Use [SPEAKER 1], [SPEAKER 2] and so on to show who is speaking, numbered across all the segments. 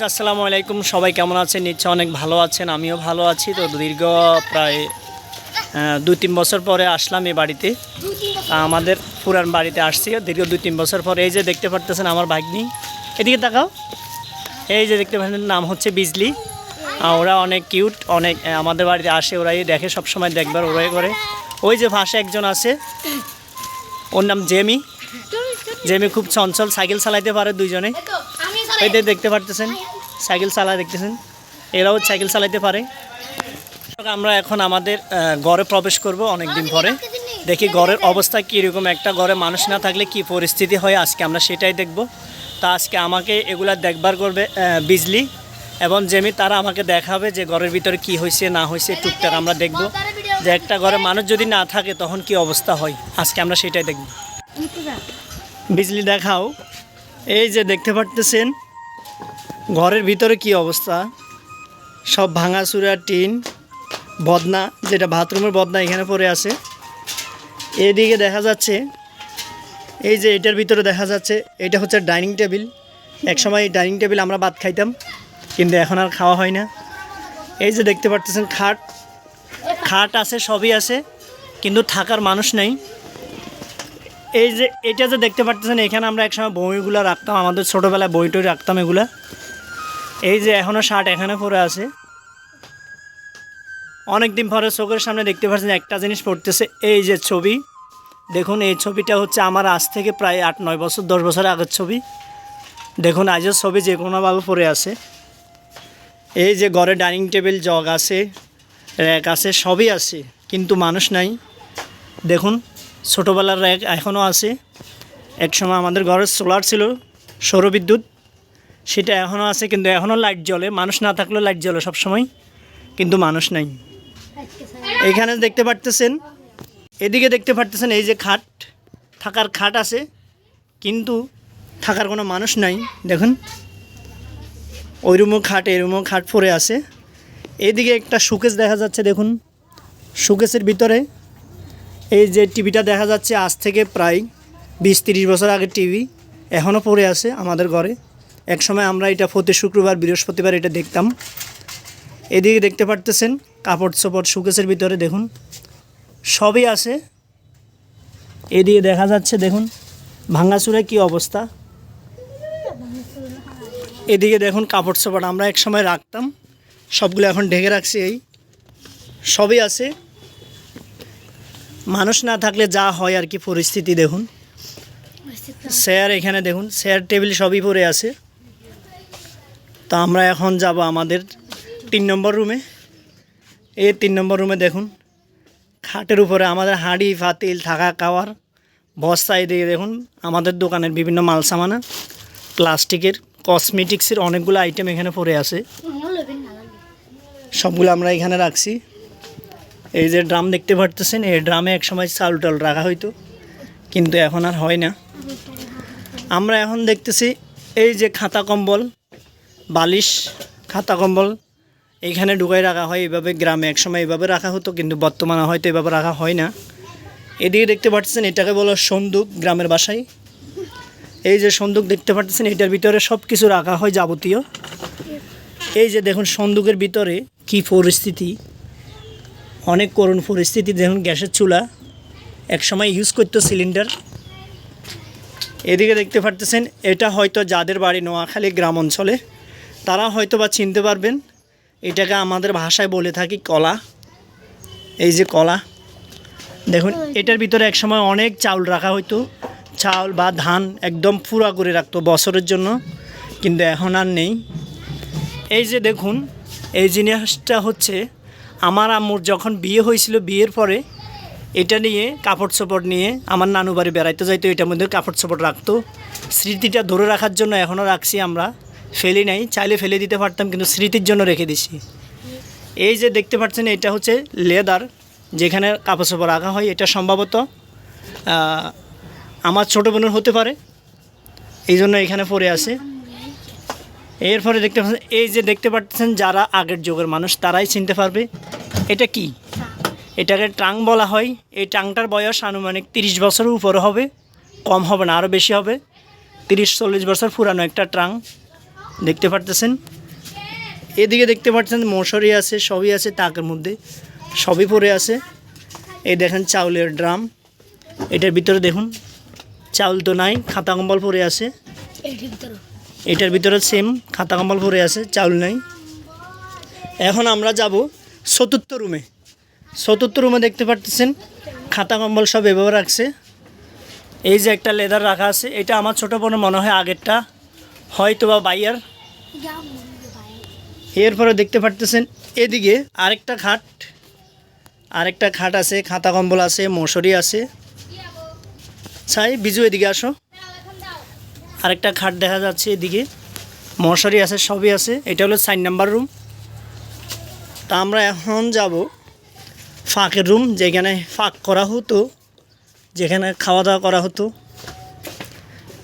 [SPEAKER 1] Viewers আসসালামু আলাইকুম। সবাই কেমন আছেন? নিশ্চয় অনেক ভালো আছেন, আমিও ভালো আছি। তো দীর্ঘ প্রায় দুই তিন বছর পরে আসলাম এই বাড়িতে। আমাদের পুরান বাড়িতে আসছি। দীর্ঘ দুই তিন বছর পরে এই যে দেখতে পারতেছেন আমার ভাগ্নি। এদিকে তাকাও। এই যে দেখতে পাচ্ছেন, নাম হচ্ছে বিজলি। ওরা অনেক কিউট, অনেক আমাদের বাড়িতে আসে, ওরাই দেখে সব সময় দেখবার, ওরাই করে। ওই যে ভাষা একজন আছে, ওর নাম জেমি। জেমি খুব চঞ্চল, সাইকেল চালাইতে পারে দুইজনে। এই দেখতে পারতেছেন সাইকেল চালা দেখতেছেন। এরাও সাইকেল চালাইতে পারে। আমরা এখন আমাদের ঘরে প্রবেশ করব অনেক দিন পরে। দেখি ঘরের অবস্থা কীরকম একটা ঘরে মানুষ না থাকলে কি পরিস্থিতি হয় আজকে আমরা সেটাই দেখব। তা আজকে আমাকে এগুলা দেখবার করবে বিজলি এবং জেমি তারা আমাকে দেখাবে যে ঘরের ভিতরে কি হয়েছে না হয়েছে টুকটাক আমরা দেখব। যে একটা ঘরে মানুষ যদি না থাকে তখন কি অবস্থা হয়? আজকে আমরা সেটাই দেখব। বিজলি দেখাও। এই যে দেখতে পারতেছেন ঘরের ভিতরে কি অবস্থা? সব ভাঙাচুরা টিন, বদনা, যেটা বাথরুমের বদনা এখানে পড়ে আছে। এদিকে দেখা যাচ্ছে, এই যে এটার ভিতরে দেখা যাচ্ছে, এটা হচ্ছে ডাইনিং টেবিল। একসময় এই ডাইনিং টেবিল আমরা ভাত খাইতাম, কিন্তু এখন আর খাওয়া হয় না। এই যে দেখতে পারতেছেন খাট খাট আছে, সবই আছে, কিন্তু থাকার মানুষ নেই। এই যে এটা যে দেখতে পারতেছেন, এখানে আমরা একসময় বইগুলো রাখতাম, আমাদের ছোটোবেলায় বই টই রাখতাম এগুলা। এই যে এখনও শার্ট এখানে পরে আছে। অনেক দিন পরে চোখের সামনে দেখতে পাচ্ছেন একটা জিনিস পড়তেছে, এই যে ছবি। দেখুন, এই ছবিটা হচ্ছে আমার আজ থেকে প্রায় আট, নয় বছর, দশ বছর আগের ছবি। দেখুন আজের ছবি যে কোনোভাবে পড়ে আছে। এই যে ঘরে ডাইনিং টেবিল, জগ আছে, র্যাক আছে, সবই আছে, কিন্তু মানুষ নাই। দেখুন, ছোটোবেলার র্যাক এখনও আছে। একসময় আমাদের ঘরে সোলার ছিল, সৌরবিদ্যুৎ। সেটা এখনও আছে, কিন্তু এখনও লাইট জ্বলে। মানুষ না থাকলেও লাইট জ্বলে সবসময়, কিন্তু মানুষ নাই। এখানে দেখতে পারতেছেন, এদিকে দেখতে পারতেছেন এই যে খাট, থাকার খাট আছে, কিন্তু থাকার কোনো মানুষ নাই, দেখুন। ওই রুমও খাট এই রুমও খাট পরে আছে। এদিকে একটা সুকেস দেখা যাচ্ছে, দেখুন। সুকেসের ভিতরে এই যে টিভিটা দেখা যাচ্ছে, আজ থেকে প্রায় বিশ তিরিশ বছর আগে টিভি এখনও পড়ে আছে আমাদের ঘরে। একসময় আমরা এটা প্রতি শুক্রবার বৃহস্পতিবার এটা দেখতাম। এদিকে দেখতে পারতেছেন কাপড় চোপড় সুকেসের ভিতরে দেখুন সবই আছে। এদিকে দেখা যাচ্ছে দেখুন ভাঙ্গাচুরে কি অবস্থা। এদিকে দেখুন কাপড় চোপড় আমরা এক সময় রাখতাম সবগুলো এখন ঢেকে রাখছি এই। সবই আছে। মানুষ না থাকলে যা হয় আর কি পরিস্থিতি দেখুন। চেয়ার এখানে দেখুন চেয়ার টেবিল সবই পড়ে আছে। তা আমরা এখন যাব আমাদের তিন নম্বর রুমে এই তিন নম্বর রুমে দেখুন, খাটের উপরে আমাদের হাঁড়ি, ফাতিল, থাকা, খাওয়ার, বস্তা, এদিকে দেখুন, আমাদের দোকানের বিভিন্ন মাল সামানা প্লাস্টিকের কসমেটিক্সের অনেকগুলো আইটেম এখানে পড়ে আছে। সবগুলো আমরা এখানে রাখছি। এই যে ড্রাম দেখতে পারতেছেন, এই ড্রামে একসময় চাল টাল রাখা হইতো, কিন্তু এখন আর হয় না। আমরা এখন দেখতেছি, এই যে খাতা কম্বল বালিশ, খাতা, কম্বল এইখানে ঢুকাই রাখা হয়। এইভাবে গ্রামে একসময় এইভাবে রাখা হতো, কিন্তু বর্তমানে হয়তো এভাবে রাখা হয় না। এদিকে দেখতে পাচ্ছেন এটাকে বলো সন্দুক গ্রামের বাসায়। এই যে সন্দুক দেখতে পাচ্ছেন এটার ভিতরে সব কিছু রাখা হয় যাবতীয়। এই যে দেখুন, সন্দুকের ভিতরে কি পরিস্থিতি। অনেক করুণ পরিস্থিতি, দেখুন, গ্যাসের চুলা। একসময় ইউজ করতো সিলিন্ডার। এদিকে দেখতে পারতেছেন, এটা হয়তো যাদের বাড়ি নোয়াখালী গ্রাম অঞ্চলে। তারা হয়তো বা চিনতে পারবেন। এটাকে আমাদের ভাষায় বলে থাকি কলা। এই যে কলা। দেখুন, এটার ভিতরে একসময় অনেক চাউল রাখা হতো চাউল বা ধান একদম পুরা করে রাখতো বছরের জন্য, কিন্তু এখন আর নেই। এই যে দেখুন, এই জিনিসটা হচ্ছে, আমার আম্মুর যখন বিয়ে হয়েছিল বিয়ের পরে, এটা নিয়ে কাপড় চোপড় নিয়ে আমার নানু বাড়ি বেড়াইতে যাইতো, এটার মধ্যে কাপড় চোপড় রাখতো। স্মৃতিটা ধরে রাখার জন্য এখনও রাখছি আমরা। ফেলি নাই, চাইলে ফেলে দিতে পারতাম, কিন্তু স্মৃতির জন্য রেখে দিছি। এই যে দেখতে পাচ্ছেন, এটা হচ্ছে লেদার, যেখানে কাপড় চোপড় রাখা হয়। এটা সম্ভবত আমার ছোটো বোনের হতে পারে। এই জন্য এখানে পড়ে আছে। এরপরে দেখতে পাচ্ছেন, এই যে দেখতে পাচ্ছেন, যারা আগের যুগের মানুষ, তারাই চিনতে পারবে, এটা কি? এটাকে টাং বলা হয়। এই টাংটার বয়স আনুমানিক তিরিশ বছরের উপরে হবে, কম হবে না আরও বেশি হবে। তিরিশ চল্লিশ বছর পুরানো একটা ট্রাং দেখতে পারতেছেন? এদিকে দেখতে পাচ্ছেন মশারি আছে, সবই আছে তাকের মধ্যে, সবই পড়ে আছে। এই দেখেন চাউলের ড্রাম, এটার ভিতরে দেখুন, চাউল তো নাই, খাতা কম্বল পরে আছে। এটার ভিতরে সেম খাতা কম্বল পরে আছে, চাউল নাই। এখন আমরা যাব চতুর্থ রুমে চতুর্থ রুমে দেখতে পারতেছেন, খাতা কম্বল সব এভাবে রাখছে। এই যে একটা লেদার রাখা আছে, এটা আমার ছোটো বোন মনে হয় আগেরটা হয়তো বা বাইয়ার। এরপরে দেখতে পারতেছেন এদিকে আরেকটা খাট আরেকটা খাট আছে, খাতা কম্বল আছে, মশারি আছে। ছাই, বিজু, এদিকে আসো। আরেকটা খাট দেখা যাচ্ছে এদিকে, মশারি আছে, সবই আছে। এটা হলো সাইন নাম্বার রুম। তা আমরা এখন যাব ফাঁকের রুম, যেখানে ফাঁক করা হতো, যেখানে খাওয়া দাওয়া করা হতো।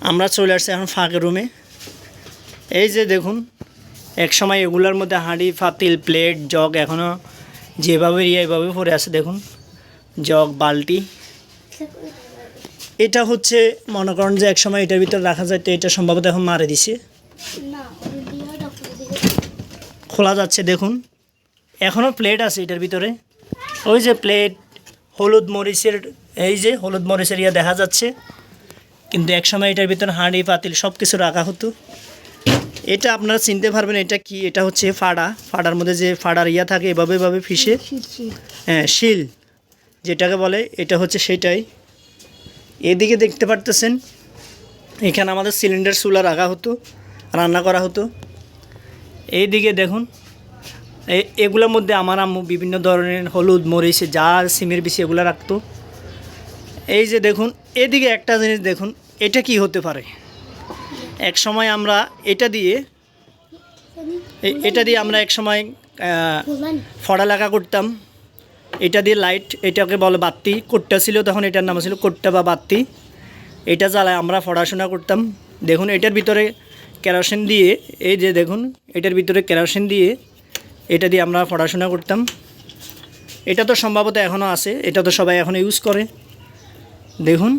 [SPEAKER 1] আমরা চলে আসছি এখন ফাঁকের রুমে। এই যে দেখুন এক সময় এগুলোর মধ্যে হাঁড়ি ফাতিল প্লেট জগ এখনও যেভাবে ইয়ে এভাবে পড়ে আছে দেখুন। জগ বালতি। এটা হচ্ছে মনে করেন যে এক সময় এটার ভিতরে রাখা যায় তো এটা সম্ভবত এখন মারে দিছে। খোলা যাচ্ছে দেখুন। এখনও প্লেট আছে এটার ভিতরে। ওই যে প্লেট হলুদ মরিচের এই যে হলুদ মরিচের ইয়ে দেখা যাচ্ছে। কিন্তু এক সময় এটার ভিতরে হাঁড়ি পাতিল সব কিছু রাখা হতো। এটা আপনারা চিনতে পারবেন এটা কি এটা হচ্ছে ফাড়া। ফাড়ার মধ্যে যে ফাড়ার ইয়া থাকে এভাবে এভাবে ফিসে। হ্যাঁ শিল যেটাকে বলে এটা হচ্ছে সেটাই। এদিকে দেখতে পারতেছেন এখানে আমাদের সিলিন্ডার চুলা রাখা হতো রান্না করা হতো। এইদিকে দেখুন এ- এগুলোর মধ্যে আমার আম্মু বিভিন্ন ধরনের হলুদ মরিচ যা সিমের বেশি এগুলো রাখতো। এই যে দেখুন এদিকে একটা জিনিস দেখুন এটা কি হতে পারে? এক সময় আমরা এটা দিয়ে এটা দিয়ে আমরা এক সময় আহ, পড়ালেখা করতাম। এটা দিয়ে লাইট এটাকে বলে বাত্তি কোট্টা ছিল তখন এটার নাম ছিল কোট্টা বা বাত্তি এটা জ্বালায় আমরা পড়াশোনা করতাম। দেখুন এটার ভিতরে কেরোসিন দিয়ে এই যে দেখুন এটার ভিতরে কেরোসিন দিয়ে এটা দিয়ে আমরা পড়াশোনা করতাম। এটা তো সম্ভবত এখনও আছে এটা তো সবাই এখন ইউজ করে। দেখুন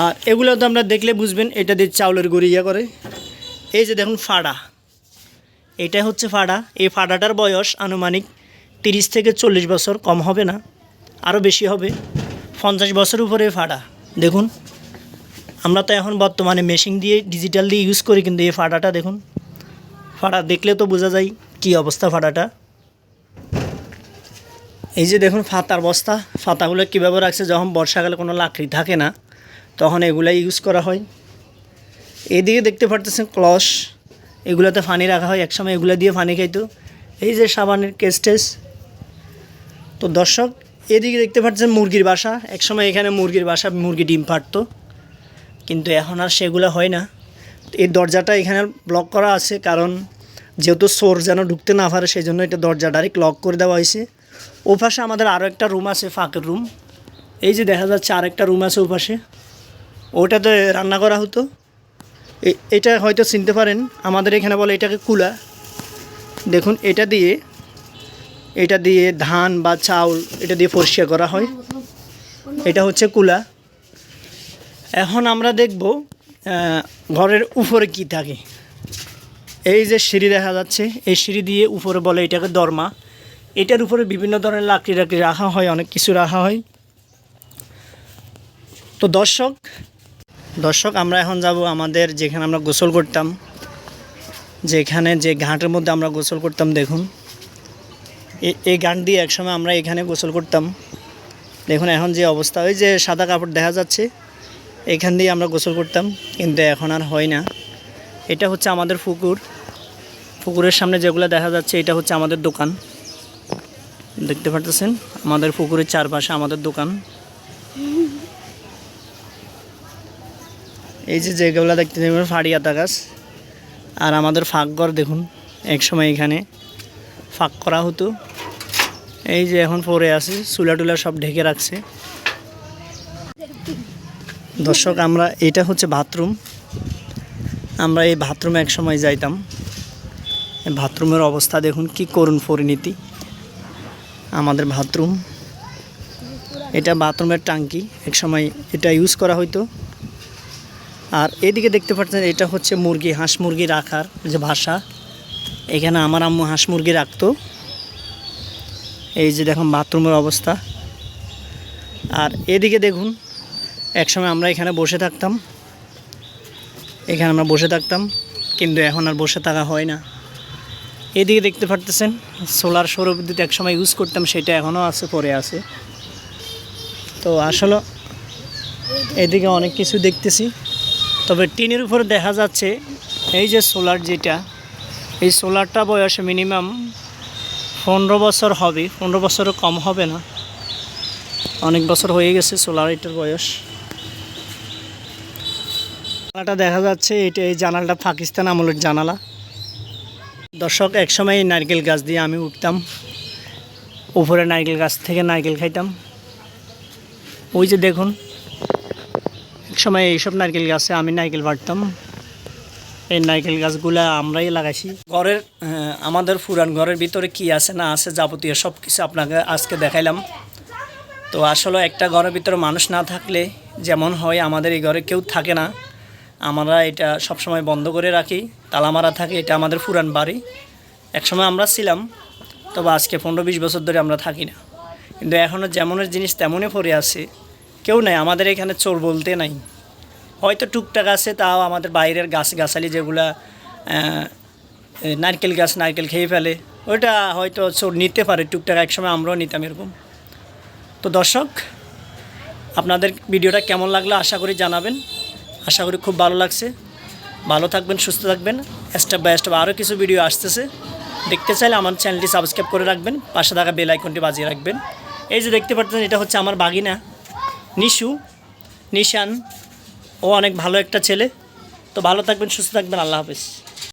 [SPEAKER 1] আর এগুলো তো আমরা দেখলে বুঝবেন, এটা দিয়ে চাউলের গুঁড়ি ইয়া করে। এই যে দেখুন ফাড়া। এটা হচ্ছে ফাড়া। এই ফাড়াটার বয়স আনুমানিক তিরিশ থেকে চল্লিশ বছর, কম হবে না আরও বেশি হবে। পঞ্চাশ বছর উপরে ফাড়া। দেখুন, আমরা তো এখন বর্তমানে মেশিন দিয়ে, ডিজিটাল দিয়ে ইউজ করি, কিন্তু এই ফাড়াটা দেখুন। ফাড়া দেখলে তো বোঝা যায় কী অবস্থা ফাড়াটা। এই যে দেখুন, ফাতার বস্তা। ফাতাগুলো কীভাবে রাখছে, যখন বর্ষাকালে কোনো লাকড়ি থাকে না তখন এগুলাই ইউজ করা হয়। এদিকে দেখতে পারতেছেন ক্লস, এগুলোতে ফানি রাখা হয়, একসময় এগুলো দিয়ে ফানি খাইতো। এই যে সাবানের কেস্টেস তো দর্শক, এদিকে দেখতে পাচ্ছেন মুরগির বাসা। একসময় এখানে মুরগির বাসা, মুরগি ডিম পারতো কিন্তু এখন আর সেগুলো হয় না। এই দরজাটা এখানে ব্লক করা আছে কারণ যেহেতু সোর যেন ঢুকতে না পারে সেই জন্য এটা দরজা ডাইরেক্ট লক করে দেওয়া হয়েছে। ও পাশে আমাদের আরও একটা রুম আছে, ফাঁকের রুম এই যে দেখা যাচ্ছে আরেকটা রুম আছে ও পাশে ওটাতে রান্না করা হতো। এটা হয়তো চিনতে পারেন, আমাদের এখানে বলে এটাকে কুলা। দেখুন, এটা দিয়ে এটা দিয়ে ধান বা চাউল এটা দিয়ে পরিষ্কার করা হয়। এটা হচ্ছে কুলা। এখন আমরা দেখব ঘরের উপরে কি থাকে। এই যে সিঁড়ি দেখা যাচ্ছে, এই সিঁড়ি দিয়ে উপরে বলে এটাকে দরমা। এটার উপরে বিভিন্ন ধরনের লাকড়ি লাকড়ি রাখা হয়, অনেক কিছু রাখা হয়। তো দর্শক দর্শক, আমরা এখন যাব আমাদের যেখানে আমরা গোসল করতাম। যেখানে যে ঘাটের মধ্যে আমরা গোসল করতাম, দেখুন। এই ঘাট দিয়ে একসময় আমরা এখানে গোসল করতাম। দেখুন, এখন যে অবস্থা, ওই যে সাদা কাপড় দেখা যাচ্ছে, এখান দিয়ে আমরা গোসল করতাম, কিন্তু এখন আর হয় না। এটা হচ্ছে আমাদের পুকুর। পুকুরের সামনে যেগুলো দেখা যাচ্ছে, এটা হচ্ছে আমাদের দোকান। দেখতে পারতেছেন? আমাদের পুকুরের চারপাশে আমাদের দোকান। এই যে যেগুলো দেখতে পাবেন ফাড়িয়াতা গাছ। আর আমাদের ফাঁকঘর দেখুন, এক সময় এখানে ফাঁক করা হতো। এই যে এখন পরে আছে, চুলা টুলা সব ঢেকে রাখছে। দর্শক, আমরা, এটা হচ্ছে বাথরুম। আমরা এই বাথরুমে এক সময় যাইতাম। বাথরুমের অবস্থা দেখুন, কি করুন পরিণতি। আমাদের বাথরুম। এটা বাথরুমের টাঙ্কি, এক সময় এটা ইউজ করা হতো আর এদিকে দেখতে পাচ্ছেন, এটা হচ্ছে মুরগি, হাঁস মুরগি রাখার যে ভাষা এখানে আমার আম্মু হাঁস মুরগি রাখতো। এই যে দেখুন, বাথরুমের অবস্থা। আর এদিকে দেখুন, একসময় আমরা এখানে বসে থাকতাম। এখানে আমরা বসে থাকতাম, কিন্তু এখন আর বসে থাকা হয় না। এদিকে দেখতে পারতেছেন, সোলার সৌর বিদ্যুৎ একসময় ইউজ করতাম, সেটা এখনও আছে, পরে আছে। তো আসলে এদিকে অনেক কিছু দেখতেছি। তবে টিনের উপরে দেখা যাচ্ছে এই যে সোলার যেটা, এই সোলারটা বয়স মিনিমাম পনেরো বছর হবে, পনেরো বছরও কম হবে না। অনেক বছর হয়ে গেছে সোলার এটার বয়স। জানালাটা দেখা যাচ্ছে, এটা এই জানালাটা পাকিস্তান আমলের জানালা। দর্শক, একসময় এই নারকেল গাছ দিয়ে আমি উঠতাম। উপরে নারকেল গাছ থেকে নারকেল খাইতাম। ওই যে দেখুন একসময় এইসব নারকেল গাছে আমি নারকেল পাড়তাম এই নারকেল গাছগুলা আমরাই লাগাইছি। ঘরের আমাদের পুরান ঘরের ভিতরে কি আছে না আছে যাবতীয় সব কিছু আপনাকে আজকে দেখাইলাম। তো আসলে একটা ঘরের ভিতরে মানুষ না থাকলে যেমন হয় আমাদের এই ঘরে কেউ থাকে না। আমরা এটা সবসময় বন্ধ করে রাখি। তালামারা থাকে, এটা আমাদের পুরান বাড়ি। একসময় আমরা ছিলাম, তবে আজকে পনেরো বিশ বছর ধরে আমরা থাকি না। কিন্তু এখনও যেমনের জিনিস তেমনই পড়ে আছে। কেউ নাই, আমাদের এখানে চোর বলতে নাই। হয়তো টুকটাক আছে, তাও আমাদের বাইরের গাছ গাছালি যেগুলা নারকেল গাছ নারকেল খেয়ে ফেলে, ওইটা হয়তো চোর নিতে পারে, টুকটাক একসময় আমরাও নিতাম এরকম। তো দর্শক, আপনাদের ভিডিওটা কেমন লাগল আশা করি জানাবেন। আশা করি খুব ভালো লাগছে। ভালো থাকবেন, সুস্থ থাকবেন। স্টেপ বাই স্টেপ আরও কিছু ভিডিও আসতেছে। দেখতে চাইলে আমার চ্যানেলটি সাবস্ক্রাইব করে রাখবেন। পাশে থাকা বেল আইকনটি বাজিয়ে রাখবেন। এই যে দেখতে পাচ্ছেন, এটা হচ্ছে আমার বাগিনা। নিশু নিশান ও অনেক ভালো একটা ছেলে। তো ভালো থাকবেন সুস্থ থাকবেন আল্লাহ হাফেজ।